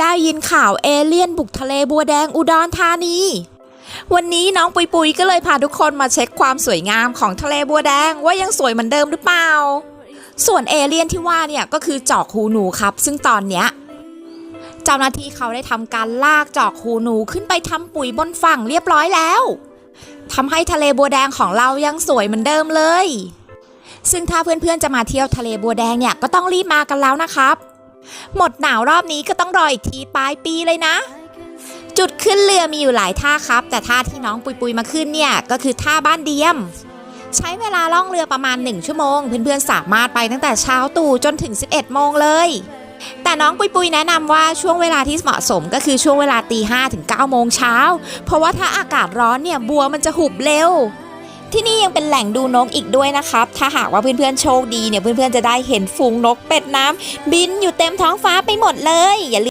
ได้ยินข่าวเอเลี่ยนบุกทะเลบัวแดงอุดรธานี วันนี้น้องปุยปุยก็เลยพาทุกคนมาเช็คความสวยงามของทะเลบัวแดงว่ายังสวยเหมือนเดิมหรือเปล่า ส่วนเอเลี่ยนที่ว่าเนี่ยก็คือจอกหูหนูครับ ซึ่งตอนเนี้ยเจ้าหน้าที่เขาได้ทำการลากจอกหูหนูขึ้นไปทำปุ๋ยบนฝั่งเรียบร้อยแล้วทำให้ทะเลบัวแดงของเรายังสวยเหมือนเดิมเลย ซึ่งถ้าเพื่อนๆจะมาเที่ยวทะเลบัวแดงเนี่ยก็ต้องรีบมากันแล้วนะครับ หมดหนาวรอบนี้ก็ต้องรออีกทีปลายปีเลยนะ จุดขึ้นเรือมีอยู่หลายท่าครับ แต่ท่าที่น้องปุยปุยมาขึ้นเนี่ยก็คือท่าบ้านเดียม ใช้เวลาล่องเรือประมาณ 1 ชั่วโมง เพื่อนๆสามารถไปตั้งแต่เช้าตู่จนถึง 11 โมงเลย แต่น้องปุยปุยแนะนำว่าช่วงเวลาที่เหมาะสมก็คือช่วงเวลาตีห้ถึง9โมงเช้า เพราะว่าถ้าอากาศร้อนเนี่ยบัวมันจะหุบเร็ว ที่นี่ยังเป็นแหล่งดูนกอีกด้วยนะครับ ถ้าหากว่าเพื่อนๆโชคดีเนี่ยเพื่อนๆจะได้เห็นฝูงนกเป็ดน้ำบินอยู่เต็มท้องฟ้าไปหมดเลยอย่าลืม